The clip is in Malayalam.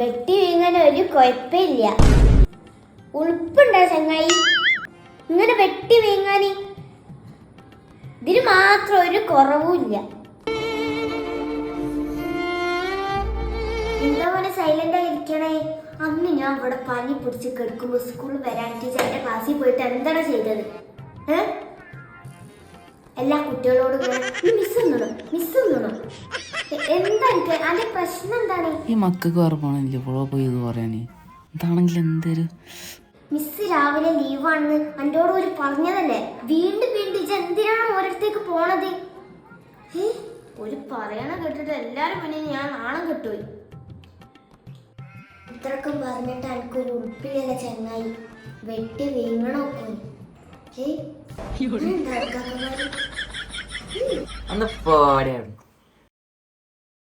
വെട്ടി വീങ്ങാൻ ഒരു കുഴപ്പമില്ല. ഉളുപ്പുണ്ടോ ചങ്ങായി? ഇങ്ങനെ വെട്ടി വീങ്ങാൻ ഇതിന് മാത്രം ഒരു കുറവുമില്ല. എന്താ സൈലന്റ് ആയിരിക്കണേ അന്ന് ഞാൻ ഇവിടെ പനി പിടിച്ച് കിടക്കുമ്പോൾ സ്കൂളിൽ വരാൻ ടീച്ചറിന്റെ ക്ലാസ്സിൽ പോയിട്ട് എന്താണ് ചെയ്തത്? എല്ലാ കുട്ടികളോടും മിസ് മിസ് ഈ മക്കൾക്ക് വേറെ പോകണില്ല പുഴ പോയി ഇത് പറയാനേ. ഇതാണെങ്കിൽ എന്തൊരു മിസ് രാവിലെ ലീവാണെന്ന് എന്നോട് ഒരു പറഞ്ഞതല്ലേ? വീണ്ടും വീണ്ടും ഇജ്ജ് എന്തിനാണ് ഓരോരുത്തേക്ക് പോണത്? ഒരു പറയണ കേട്ടിട്ട് എല്ലാരും മുന്നിൽ ഞാൻ നാണം കിട്ടുപോയി. ഇത്രയൊക്കെ പറഞ്ഞിട്ട് എനിക്കൊരു ഉടുപ്പില്ല ചങ്ങായി. വെട്ടി വീങ്ങണോ പോയി? ഏ? എന്താ ഇക്കാക്കന്മാര്? അന്ന് പോടെ